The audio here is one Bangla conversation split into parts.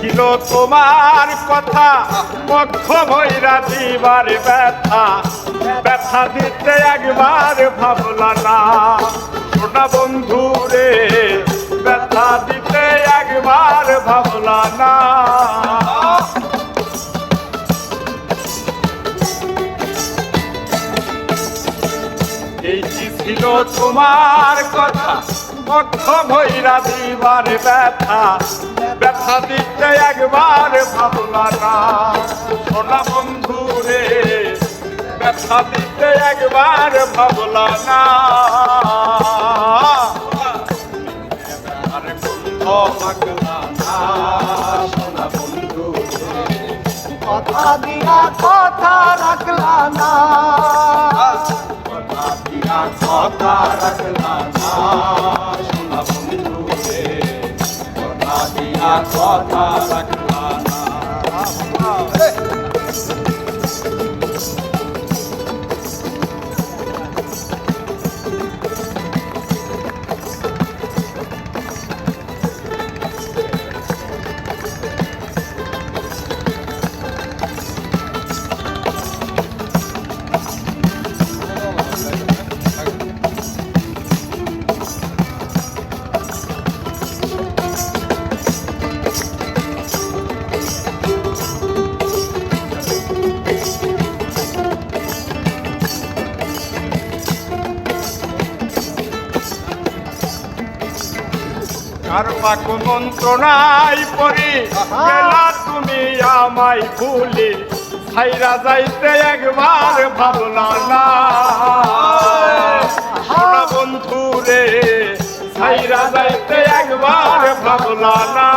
ছিল তোমার কথা পক্ষ ভৈরা দিবার ব্যথা। ব্যথা দিতে একবার ভাবলা না। সোনা বন্ধু রে, ব্যথা দিতে একবার ভাবলা না। ছিল তোমার কথা? পক্ষ ভৈরা দিবার ব্যথা। ব্যথা দিতে একবার ভাবলা না সোনা বন্ধু রে ব্যথা দিতে একবার ভাবলা না আরে পাগলা না সোনা বন্ধু কথা দিয়া কথা রাখলা না। কথা দিয়া কথা রাখলা না। কথা রাখলা কার পাক মন্ত্রণাই পড়ি। গেলা তুমি আমায় ভুলি, ছাইরা যাইতে একবার ভাবলা না। বন্ধু রে, ছাইরা যাইতে একবার ভাবলা না।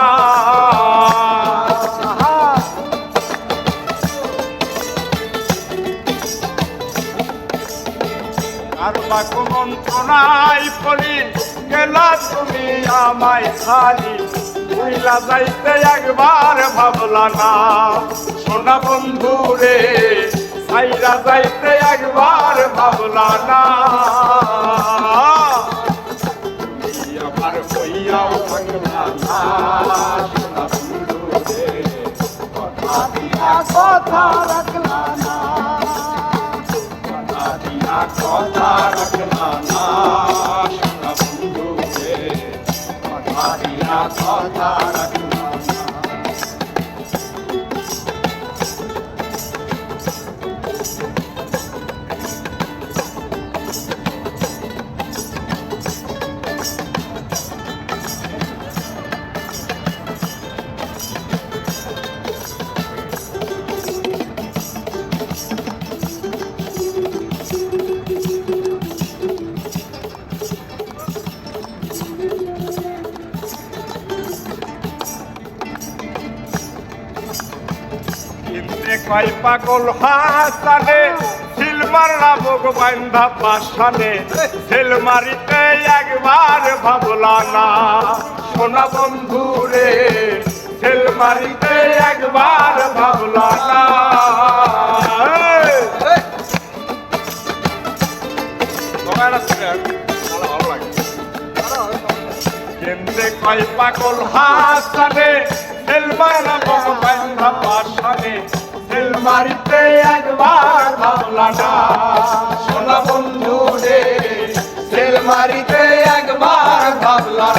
আর পাক মন্ত্রণাই পড়ি গেলা তুমি আমায় খালি ভুইলা যাইতে একবার ভাবলা না। সোনা বন্ধু রে, সাইরা যাইতে একবার ভাবলা না। আমার হইয়াও থাকলা না কথা কথা দিয়া কথা রাখলা কিনতে কয় পাগল হাসানে সিলমার নামক বান্ধা পাশানে সেল মারিতে একবার ভাবলা না সোনা বন্ধু রে সেল মারিতে একবার ভাবলা না রে? কেন্দ্রে কয় পাগল হাসানে সেলমারা বান্ধা পাশানে সেল মারিতে একবার ভাবলা সোনা বন্ধু রে সেল মারিতে একবার ভাবলা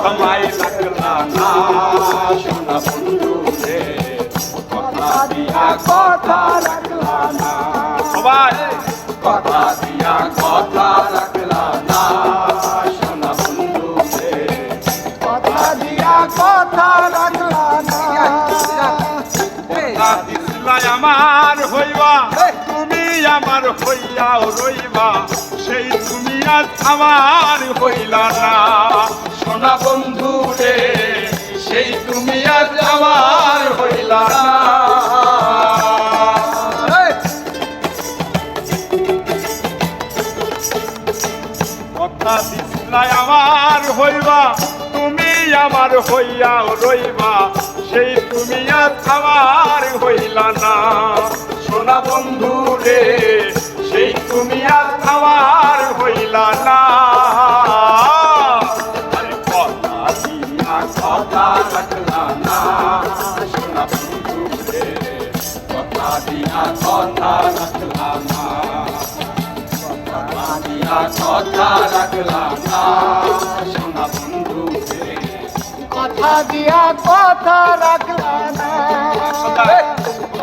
আমায় লাগলা না সোনা বন্ধু রে কথা দিয়া কথা রাখলা না সবাই। কথা দিয়া কথা আমার হইয়াও রইবা সেই তুমি আজ আমার হইলা না। সোনা বন্ধু রে সেই তুমি আজ আমার হইলা না। কথা দিসলাই আমার হইবা তুমি আমার হইয়াও রইবা সেই তুমি আজ আমার হইলা না। সোনা বন্ধু রে সেই তুমি আজ আমার হইলা না। আরে কথা দিয়া কথা রাখলা না সোনা বন্ধু রে কথা দিয়া কথা রাখলা না। কথা দিয়া কথা রাখলা না সোনা বন্ধু রে। কথা দিয়া কথা রাখলা না।